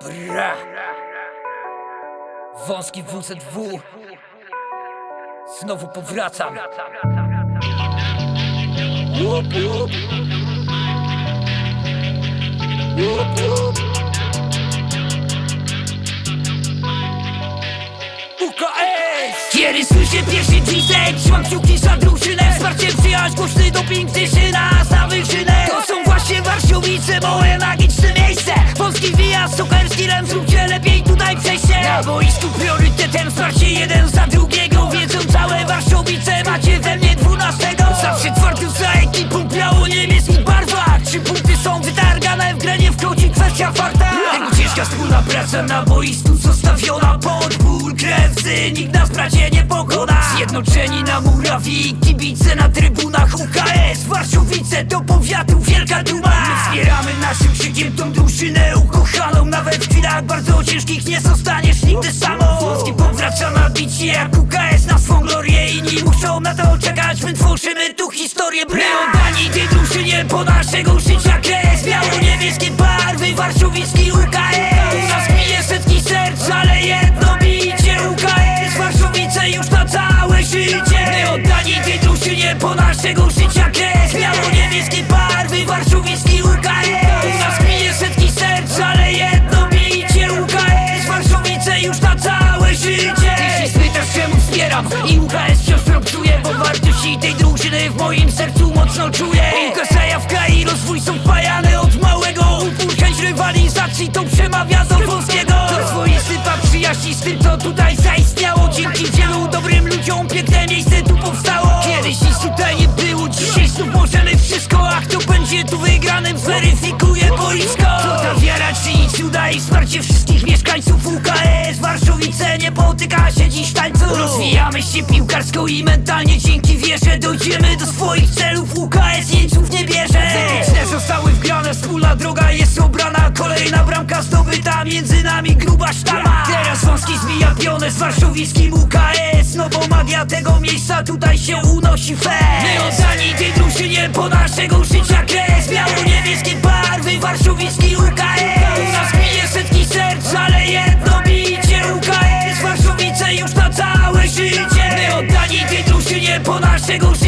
Bra. Wąski WZW. Znowu powracam. Łup, łup. Łup, łup. Kiedy słyszę pierwszy dźwięk Trzymam kciuki za drużynę Wsparcie przyjaźń, głośny doping Dyszy nas na wyżynę To są właśnie Warszowice Moje magiczne są wytargane W grę nie wchodzi kwestia farta Tego ciężka wspólna praca na boisku Zostawiona pod ból krew Nikt nas bracie nie pokona. Zjednoczeni na murawi Kibice na trybunach UKS Warszowice do powiatu wielka duma. My wspieramy naszym krzykiem tą drużynę ukochaną Nawet w chwilach bardzo ciężkich nie zostaniesz nigdy samą Włoski powraca na bicie jak UKS na swą glorię Inni muszą na to czekać. My tworzymy tu historię My oddani tej drużynie po naszego życia Biało-niebieskie barwy Warszawicki UKS bije setki serc, ale jedno bicie UKS Warszowice już na całe życie. My oddani tej drużynie po naszego życia kres Biało-niebieskie barwy Warszawicki UKS bije setki serc, ale jedno bicie UKS Warszowice już na całe życie. Jeśli spytasz czemu wspieram i UKS wciąż propsuje Bo wartości tej drużyny w moim sercu mocno czuję. UKS jawka i rozwój są wpajane rywalizacji to przemawia do polskiego To swoisty pap przyjaźni z tym co tutaj zaistniało. Dzięki wielu dobrym ludziom piękne miejsce tu powstało. Kiedyś nic tutaj nie było, dzisiaj znów możemy wszystko. A kto będzie tu wygranym zweryfikuje boisko. To ta wiara czyni cuda i wsparcie wszystkich mieszkańców UKS Warszowice nie potyka się dziś tańców. Rozwijamy się piłkarsko i mentalnie dzięki wierze Dojdziemy do swoich celów, UKS nie Teraz wąski zmija pionę z warszawickim UKS No bo magia tego miejsca tutaj się unosi fe. My oddani tej drużynie po naszego życia kres. Biało-niebieskie barwy, warszawicki UKS U nas bije setki serc, ale jedno bicie UKS Warszowice już na całe życie. My oddani tej drużynie po naszego życia